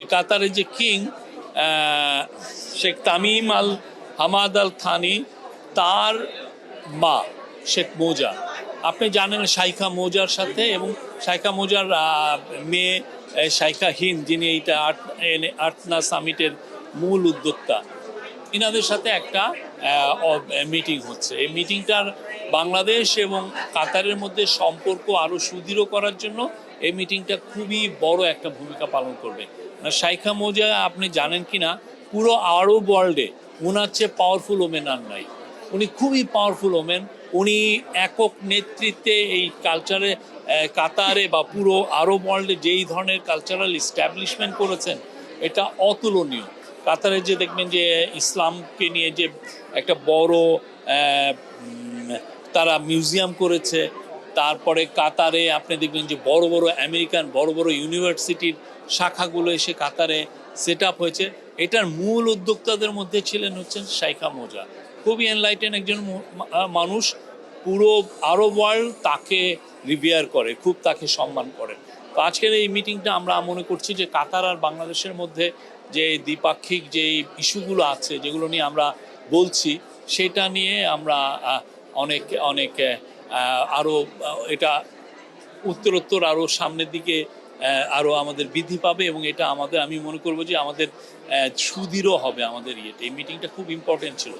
কাতারের যে king Sheikh Tamim al Hamad al Thani, তার মা শেখ মোজা। আপনি জানেন শাইখা মোজার সাথে এবং শাইখা মোজার মেয়ে শাইখা হিন্দ, যিনি এইটা আট আটনা সামিটের মূল উদ্যোক্তা। ইনাদের সাথে একটা মিটিং হচ্ছে। এই মিটিংটার বাংলাদেশ এবং কাতারের মধ্যে সম্পর্ক আরও সুদৃঢ় করার জন্য এই মিটিংটা খুবই বড় একটা ভূমিকা পালন করবে। শাইখা মোজা, আপনি জানেন কি না পুরো আরব ওয়ার্ল্ডে ওনার চেয়ে পাওয়ারফুল ওমেন আর নাই। উনি খুবই পাওয়ারফুল ওমেন। উনি একক নেতৃত্বে এই কালচারে কাতারে বা পুরো আরব ওয়ার্ল্ডে যেই ধরনের কালচারাল ইস্টাবলিশমেন্ট করেছেন, এটা অতুলনীয়। কাতারে যে দেখবেন যে ইসলামকে নিয়ে যে একটা বড় তারা মিউজিয়াম করেছে তারপরে কাতারে আপনি দেখবেন যে বড় বড় আমেরিকান, বড় বড় ইউনিভার্সিটির শাখাগুলো এসে কাতারে সেট আপ হয়েছে। এটার মূল উদ্যোক্তাদের মধ্যে ছিলেন হচ্ছেন শাইখা মোজা। খুবই এনলাইটেন একজন মানুষ। পুরো আরব ওয়ার্ল্ড তাকে রিভিয়ার করে, খুব তাকে সম্মান করে। তো আজকের এই মিটিংটা আমরা মনে করছি যে কাতার আর বাংলাদেশের মধ্যে যে দ্বিপাক্ষিক যে ইস্যুগুলো আছে, যেগুলো নিয়ে আমরা বলছি, সেটা নিয়ে আমরা অনেক অনেক আহ, আরও এটা উত্তরোত্তর আরও সামনের দিকে আরও আমাদের বৃদ্ধি পাবে এবং এটা আমাদের আমি মনে করব যে আমাদের সুদৃঢ় হবে আমাদের ইয়েটা। এই মিটিংটা খুব ইম্পর্টেন্ট ছিল।